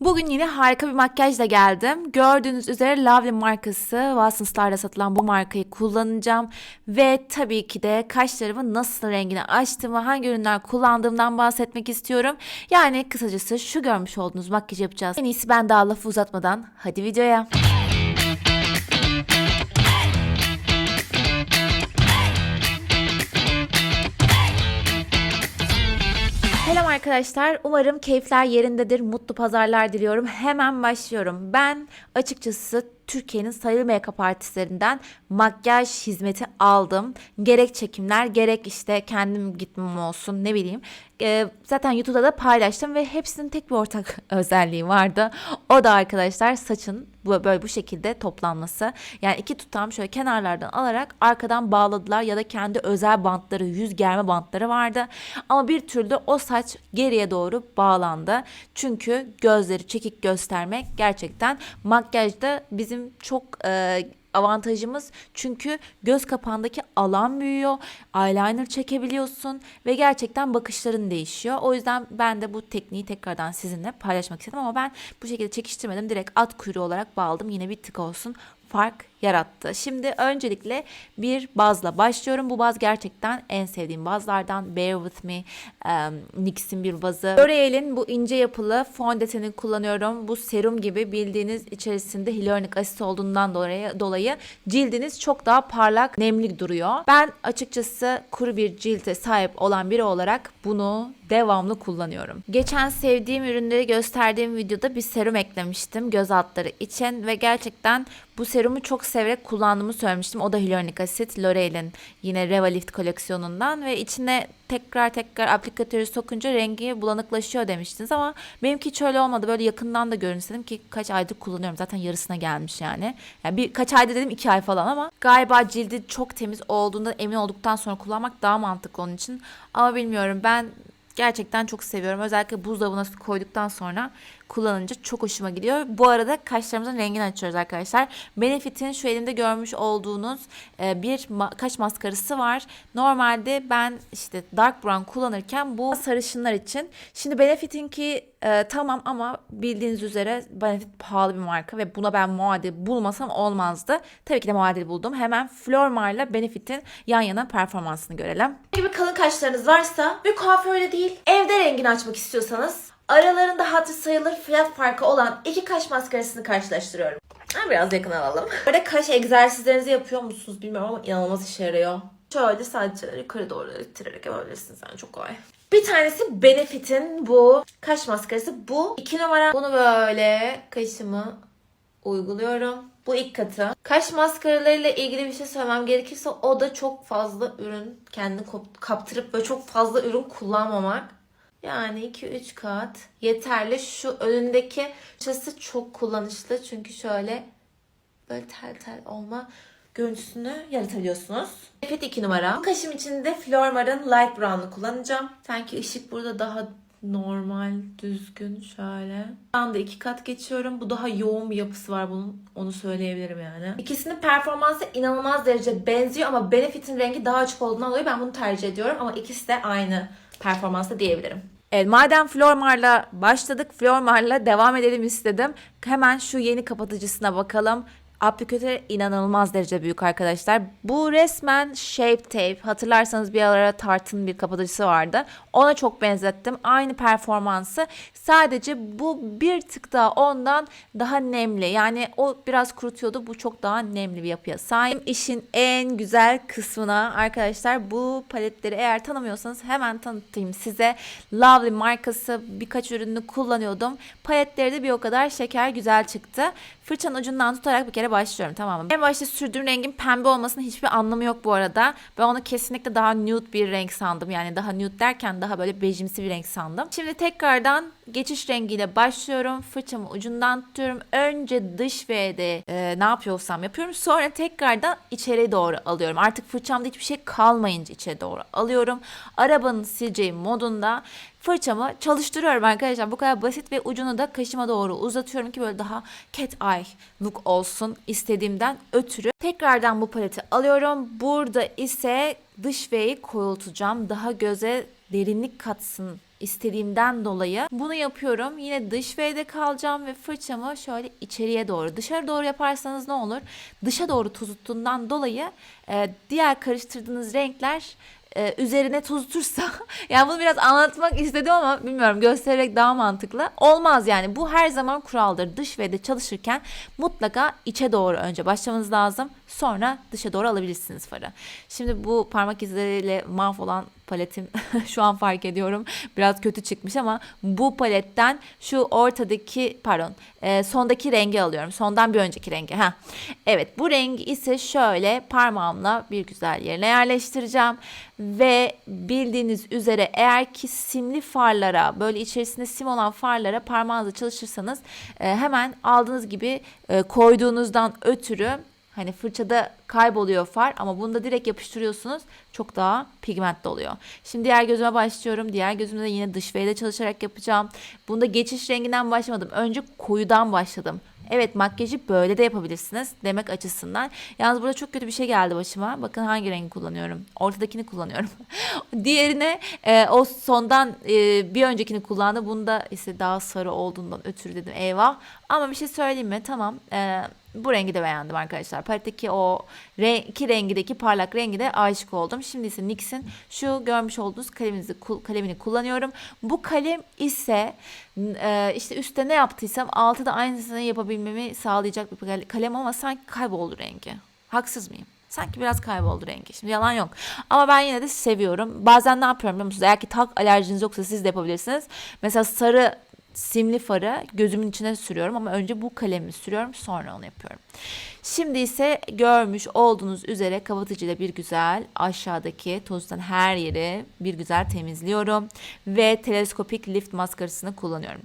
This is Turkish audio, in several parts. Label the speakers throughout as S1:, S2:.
S1: Bugün yine harika bir makyajla geldim. Gördüğünüz üzere Lovely markası Watsons'larda satılan bu markayı kullanacağım. Ve tabii ki de kaşlarımı nasıl rengini açtığımı, hangi ürünler kullandığımdan bahsetmek istiyorum. Yani kısacası şu görmüş olduğunuz makyaj yapacağız. En iyisi ben daha lafı uzatmadan hadi videoya. Arkadaşlar. Umarım keyifler yerindedir. Mutlu pazarlar diliyorum. Hemen başlıyorum. Ben açıkçası Türkiye'nin sayılı make-up makyaj hizmeti aldım. Gerek çekimler gerek işte kendim gitmem olsun ne bileyim. Ee, zaten YouTube'da da paylaştım ve hepsinin tek bir ortak özelliği vardı. O da arkadaşlar saçın böyle bu şekilde toplanması. Yani iki tutam şöyle kenarlardan alarak arkadan bağladılar ya da kendi özel bantları, yüz germe bantları vardı. Ama bir türlü o saç geriye doğru bağlandı. Çünkü gözleri çekik göstermek gerçekten makyajda bizim çok e, avantajımız çünkü göz kapağındaki alan büyüyor, eyeliner çekebiliyorsun ve gerçekten bakışların değişiyor. O yüzden ben de bu tekniği tekrardan sizinle paylaşmak istedim ama ben bu şekilde çekiştirmedim. Direkt at kuyruğu olarak bağladım. Yine bir tık olsun fark yarattı. Şimdi öncelikle bir bazla başlıyorum. Bu baz gerçekten en sevdiğim bazlardan. Bear With Me, um, NYX'in bir bazı. L'Oreal'in bu ince yapılı fondöteni kullanıyorum. Bu serum gibi bildiğiniz içerisinde hyaluronik asit olduğundan dolayı, dolayı cildiniz çok daha parlak, nemli duruyor. Ben açıkçası kuru bir cilde sahip olan biri olarak bunu devamlı kullanıyorum. Geçen sevdiğim ürünleri gösterdiğim videoda bir serum eklemiştim göz altları için ve gerçekten bu serumu çok severek kullandığımı söylemiştim. O da hyaluronik asit L'Oreal'in yine Revalift koleksiyonundan ve içine tekrar tekrar aplikatörü sokunca rengi bulanıklaşıyor demiştiniz ama benimki hiç öyle olmadı. Böyle yakından da görün istedim ki kaç aydır kullanıyorum. Zaten yarısına gelmiş yani. Yani bir kaç ayda dedim iki ay falan ama galiba cildi çok temiz olduğunda emin olduktan sonra kullanmak daha mantıklı onun için. Ama bilmiyorum ben gerçekten çok seviyorum. Özellikle buzdolabına koyduktan sonra kullanınca çok hoşuma gidiyor. Bu arada kaşlarımızın rengini açıyoruz arkadaşlar. Benefit'in şu elimde görmüş olduğunuz e, bir kaş maskarası var. Normalde ben işte dark brown kullanırken bu sarışınlar için. Şimdi Benefit'in ki e, tamam ama bildiğiniz üzere Benefit pahalı bir marka ve buna ben muadil bulmasam olmazdı. Tabii ki de muadil buldum. Hemen Flormar ile Benefit'in yan yana performansını görelim.
S2: gibi kalın kaşlarınız varsa bir kuaförde değil evde rengini açmak istiyorsanız aralarında hatırı sayılır fiyat farkı olan iki kaş maskarasını karşılaştırıyorum. Ha, biraz yakın alalım. Böyle kaş egzersizlerinizi yapıyor musunuz bilmiyorum ama inanılmaz işe yarıyor. Şöyle sadece yukarı doğru ittirerek yapabilirsiniz yani çok kolay. Bir tanesi Benefit'in bu kaş maskarası. Bu iki numara. Bunu böyle kaşımı uyguluyorum. Bu ilk katı. Kaş maskaralarıyla ilgili bir şey söylemem gerekirse o da çok fazla ürün kendini kaptırıp böyle çok fazla ürün kullanmamak. Yani 2-3 kat yeterli. Şu önündeki fırçası çok kullanışlı. Çünkü şöyle böyle tel tel olma görüntüsünü yaratabiliyorsunuz. Evet 2 numara. Bu kaşım için de Flormar'ın Light Brown'u kullanacağım. Sanki ışık burada daha normal, düzgün şöyle. Ben de iki kat geçiyorum. Bu daha yoğun bir yapısı var bunun. Onu söyleyebilirim yani. İkisinin performansı inanılmaz derece benziyor ama Benefit'in rengi daha açık olduğundan dolayı ben bunu tercih ediyorum. Ama ikisi de aynı performansta diyebilirim.
S1: Evet, madem Flormar'la başladık, Flormar'la devam edelim istedim. Hemen şu yeni kapatıcısına bakalım. Aplikatör inanılmaz derece büyük arkadaşlar. Bu resmen Shape Tape. Hatırlarsanız bir ara Tarte'ın bir kapatıcısı vardı. Ona çok benzettim. Aynı performansı. Sadece bu bir tık daha ondan daha nemli. Yani o biraz kurutuyordu. Bu çok daha nemli bir yapıya sahip. İşin en güzel kısmına arkadaşlar bu paletleri eğer tanımıyorsanız hemen tanıtayım size. Lovely markası birkaç ürünü kullanıyordum. Paletleri de bir o kadar şeker güzel çıktı. Fırçanın ucundan tutarak bir kere başlıyorum tamam mı? En başta sürdüğüm rengin pembe olmasının hiçbir anlamı yok bu arada. Ben onu kesinlikle daha nude bir renk sandım. Yani daha nude derken daha böyle bejimsi bir renk sandım. Şimdi tekrardan geçiş rengiyle başlıyorum. Fırçamı ucundan tutuyorum. Önce dış V'de e, ne yapıyorsam yapıyorum. Sonra tekrardan içeri doğru alıyorum. Artık fırçamda hiçbir şey kalmayınca içeri doğru alıyorum. Arabanın sileceği modunda fırçamı çalıştırıyorum arkadaşlar. Bu kadar basit ve ucunu da kaşıma doğru uzatıyorum ki böyle daha cat eye look olsun istediğimden ötürü. Tekrardan bu paleti alıyorum. Burada ise dış V'yi koyultacağım. Daha göze derinlik katsın istediğimden dolayı bunu yapıyorum. Yine dış V'de kalacağım ve fırçamı şöyle içeriye doğru dışarı doğru yaparsanız ne olur? Dışa doğru tuzuttuğundan dolayı e, diğer karıştırdığınız renkler e, üzerine tuz tutursa yani bunu biraz anlatmak istedim ama bilmiyorum göstererek daha mantıklı. Olmaz yani bu her zaman kuraldır. Dış ve de çalışırken mutlaka içe doğru önce başlamanız lazım. Sonra dışa doğru alabilirsiniz farı. Şimdi bu parmak izleriyle mahvolan paletim şu an fark ediyorum. Biraz kötü çıkmış ama bu paletten şu ortadaki pardon e, sondaki rengi alıyorum. Sondan bir önceki rengi. Ha. Evet bu rengi ise şöyle parmağımla bir güzel yerine yerleştireceğim. Ve bildiğiniz üzere eğer ki simli farlara böyle içerisinde sim olan farlara parmağınızla çalışırsanız e, hemen aldığınız gibi e, koyduğunuzdan ötürü Hani fırçada kayboluyor far ama bunda direkt yapıştırıyorsunuz. Çok daha pigmentli oluyor. Şimdi diğer gözüme başlıyorum. Diğer gözümde de yine dış veyle çalışarak yapacağım. Bunda geçiş renginden başlamadım. Önce koyudan başladım. Evet makyajı böyle de yapabilirsiniz demek açısından. Yalnız burada çok kötü bir şey geldi başıma. Bakın hangi rengi kullanıyorum. Ortadakini kullanıyorum. Diğerine e, o sondan e, bir öncekini kullandı. Bunda ise daha sarı olduğundan ötürü dedim eyvah. Ama bir şey söyleyeyim mi? Tamam. E, bu rengi de beğendim arkadaşlar. Paletteki o re iki rengideki parlak rengi de aşık oldum. Şimdi ise NYX'in şu görmüş olduğunuz kaleminizi, kalemini kullanıyorum. Bu kalem ise e, işte üstte ne yaptıysam altta da aynısını yapabilmemi sağlayacak bir kalem ama sanki kayboldu rengi. Haksız mıyım? Sanki biraz kayboldu rengi. Şimdi yalan yok. Ama ben yine de seviyorum. Bazen ne yapıyorum biliyor musunuz? Eğer ki tak alerjiniz yoksa siz de yapabilirsiniz. Mesela sarı simli farı gözümün içine sürüyorum ama önce bu kalemi sürüyorum sonra onu yapıyorum. Şimdi ise görmüş olduğunuz üzere kapatıcıyla bir güzel aşağıdaki tozdan her yeri bir güzel temizliyorum ve teleskopik lift maskarasını kullanıyorum.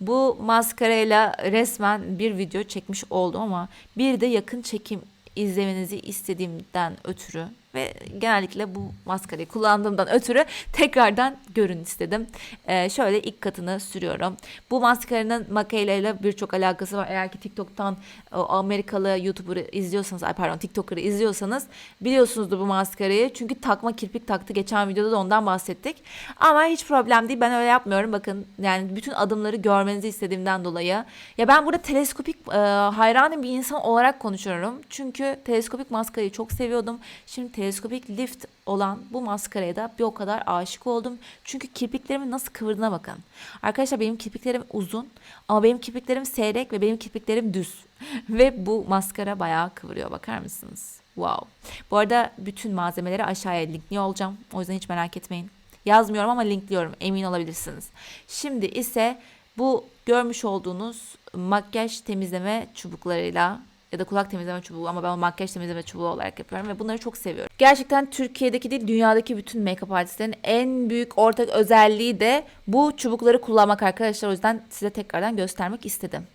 S1: Bu maskarayla resmen bir video çekmiş oldum ama bir de yakın çekim izlemenizi istediğimden ötürü ve genellikle bu maskarayı kullandığımdan ötürü tekrardan görün istedim. Ee, şöyle ilk katını sürüyorum. Bu maskaranın makyajıyla birçok alakası var. Eğer ki TikTok'tan o Amerikalı YouTuber'ı izliyorsanız, ay pardon TikToker'ı izliyorsanız biliyorsunuzdur bu maskarayı. Çünkü takma kirpik taktı. Geçen videoda da ondan bahsettik. Ama hiç problem değil. Ben öyle yapmıyorum. Bakın yani bütün adımları görmenizi istediğimden dolayı. Ya ben burada teleskopik e, hayranı bir insan olarak konuşuyorum. Çünkü teleskopik maskarayı çok seviyordum. Şimdi teleskopik lift olan bu maskaraya da bir o kadar aşık oldum. Çünkü kirpiklerimin nasıl kıvırdığına bakın. Arkadaşlar benim kirpiklerim uzun ama benim kirpiklerim seyrek ve benim kirpiklerim düz. ve bu maskara bayağı kıvırıyor bakar mısınız? Wow. Bu arada bütün malzemeleri aşağıya linkliyor olacağım. O yüzden hiç merak etmeyin. Yazmıyorum ama linkliyorum. Emin olabilirsiniz. Şimdi ise bu görmüş olduğunuz makyaj temizleme çubuklarıyla ya da kulak temizleme çubuğu ama ben o makyaj temizleme çubuğu olarak yapıyorum ve bunları çok seviyorum. Gerçekten Türkiye'deki değil dünyadaki bütün make-up artistlerin en büyük ortak özelliği de bu çubukları kullanmak arkadaşlar. O yüzden size tekrardan göstermek istedim.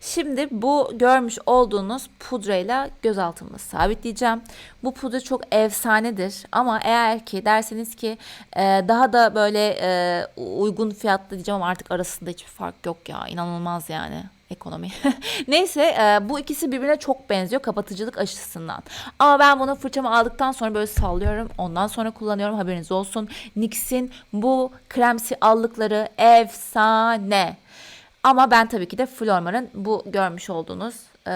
S1: Şimdi bu görmüş olduğunuz pudrayla göz altımı sabitleyeceğim. Bu pudra çok efsanedir ama eğer ki derseniz ki e, daha da böyle e, uygun fiyatlı diyeceğim ama artık arasında hiçbir fark yok ya inanılmaz yani ekonomi. Neyse e, bu ikisi birbirine çok benziyor kapatıcılık açısından. Ama ben bunu fırçamı aldıktan sonra böyle sallıyorum. Ondan sonra kullanıyorum haberiniz olsun. NYX'in bu kremsi allıkları efsane. Ama ben tabii ki de Flormar'ın bu görmüş olduğunuz e,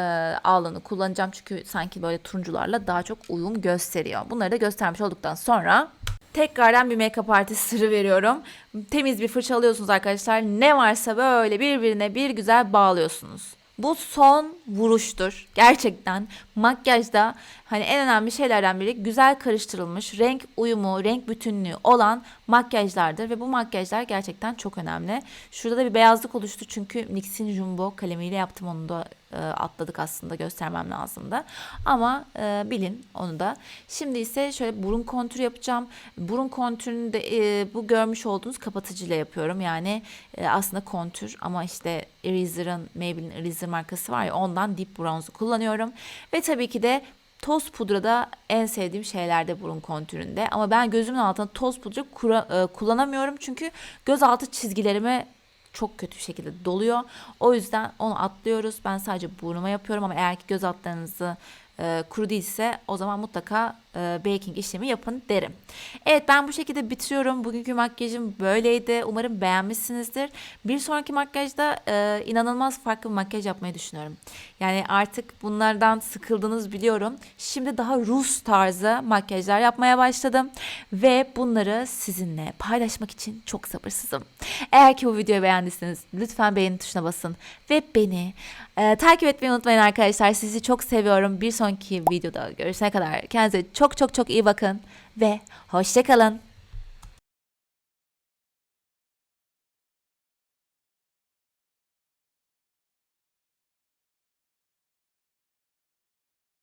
S1: ağlığını kullanacağım. Çünkü sanki böyle turuncularla daha çok uyum gösteriyor. Bunları da göstermiş olduktan sonra tekrardan bir make-up artist sırrı veriyorum. Temiz bir fırça alıyorsunuz arkadaşlar. Ne varsa böyle birbirine bir güzel bağlıyorsunuz. Bu son vuruştur. Gerçekten makyajda hani en önemli şeylerden biri güzel karıştırılmış renk uyumu, renk bütünlüğü olan makyajlardır ve bu makyajlar gerçekten çok önemli. Şurada da bir beyazlık oluştu çünkü NYX'in Jumbo kalemiyle yaptım onu da e, atladık aslında göstermem lazımdı. Ama e, bilin onu da. Şimdi ise şöyle burun kontürü yapacağım. Burun kontürünü de e, bu görmüş olduğunuz kapatıcıyla yapıyorum. Yani e, aslında kontür ama işte Eraser'ın Maybelline Eraser markası var ya ondan Deep Bronze'u kullanıyorum. Ve tabii ki de toz pudra da en sevdiğim şeylerde burun kontüründe. Ama ben gözümün altına toz pudra kura, e, kullanamıyorum. Çünkü göz altı çizgilerime çok kötü bir şekilde doluyor. O yüzden onu atlıyoruz. Ben sadece burnuma yapıyorum ama eğer ki göz altlarınızı e, kuru değilse o zaman mutlaka e, baking işlemi yapın derim. Evet ben bu şekilde bitiriyorum. Bugünkü makyajım böyleydi. Umarım beğenmişsinizdir. Bir sonraki makyajda e, inanılmaz farklı bir makyaj yapmayı düşünüyorum. Yani artık bunlardan sıkıldınız biliyorum. Şimdi daha Rus tarzı makyajlar yapmaya başladım. Ve bunları sizinle paylaşmak için çok sabırsızım. Eğer ki bu videoyu beğendiyseniz lütfen beğeni tuşuna basın. Ve beni e, takip etmeyi unutmayın arkadaşlar. Sizi çok seviyorum. Bir sonraki videoda görüşene kadar kendinize çok çok çok iyi bakın. Ve hoşçakalın.